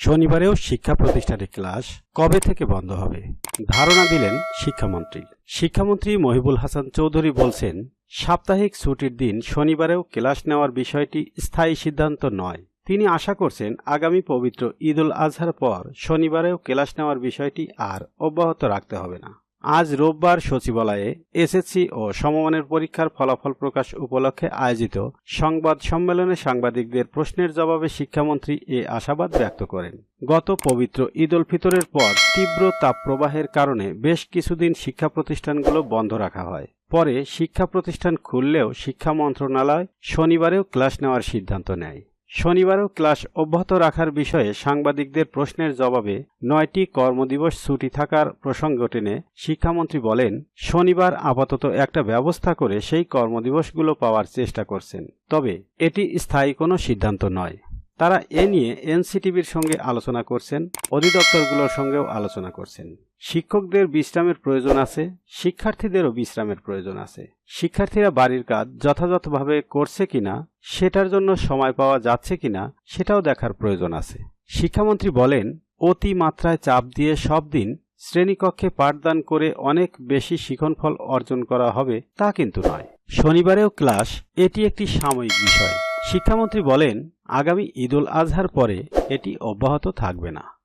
শনিবারেও শিক্ষা প্রতিষ্ঠানের ক্লাস কবে থেকে বন্ধ হবে? ধারণা দিলেন শিক্ষামন্ত্রী। শিক্ষামন্ত্রী মহিবুল হাসান চৌধুরী বলছেন, সাপ্তাহিক ছুটির দিন শনিবারেও ক্লাস নেওয়ার বিষয়টি স্থায়ী সিদ্ধান্ত নয়। তিনি আশা করছেন, আগামী পবিত্র ঈদ উল আজহার পর শনিবারেও ক্লাস নেওয়ার বিষয়টি আর অব্যাহত রাখতে হবে না। আজ রোববার সচিবালয়ে এসএসসি ও সমমানের পরীক্ষার ফলাফল প্রকাশ উপলক্ষে আয়োজিত সংবাদ সম্মেলনে সাংবাদিকদের প্রশ্নের জবাবে শিক্ষামন্ত্রী এ আশাবাদ ব্যক্ত করেন। গত পবিত্র ঈদ উল ফিতরের পর তীব্র তাপপ্রবাহের কারণে বেশ কিছুদিন শিক্ষা প্রতিষ্ঠানগুলো বন্ধ রাখা হয়। পরে শিক্ষা প্রতিষ্ঠান খুললেও শিক্ষা মন্ত্রণালয় শনিবারেও ক্লাস নেওয়ার সিদ্ধান্ত নেয়। শনিবারেও ক্লাস অব্যাহত রাখার বিষয়ে সাংবাদিকদের প্রশ্নের জবাবে নয়টি কর্মদিবস ছুটি থাকার প্রসঙ্গ টেনে শিক্ষামন্ত্রী বলেন, শনিবার আপাতত একটা ব্যবস্থা করে সেই কর্মদিবসগুলো পাওয়ার চেষ্টা করছেন। তবে এটি স্থায়ী কোনো সিদ্ধান্ত নয়। তারা এ নিয়ে এনসিটিভির সঙ্গে আলোচনা করছেন, অধিদপ্তরগুলোর সঙ্গেও আলোচনা করছেন। শিক্ষকদের বিশ্রামের প্রয়োজন আছে, শিক্ষার্থীদেরও বিশ্রামের প্রয়োজন আছে। শিক্ষার্থীরা বাড়ির কাজ যথাযথভাবে করছে কিনা, সেটার জন্য সময় পাওয়া যাচ্ছে কিনা, সেটাও দেখার প্রয়োজন আছে। শিক্ষামন্ত্রী বলেন অতি মাত্রায় চাপ দিয়ে সব দিন শ্রেণীকক্ষে পাঠদান করে অনেক বেশি শিখনফল অর্জন করা হবে তা কিন্তু নয়। শনিবারেও ক্লাস এটি একটি সাময়িক বিষয়। শিক্ষামন্ত্রী বলেন আগামী ঈদুল আজহার পরে এটি অব্যাহত থাকবে না।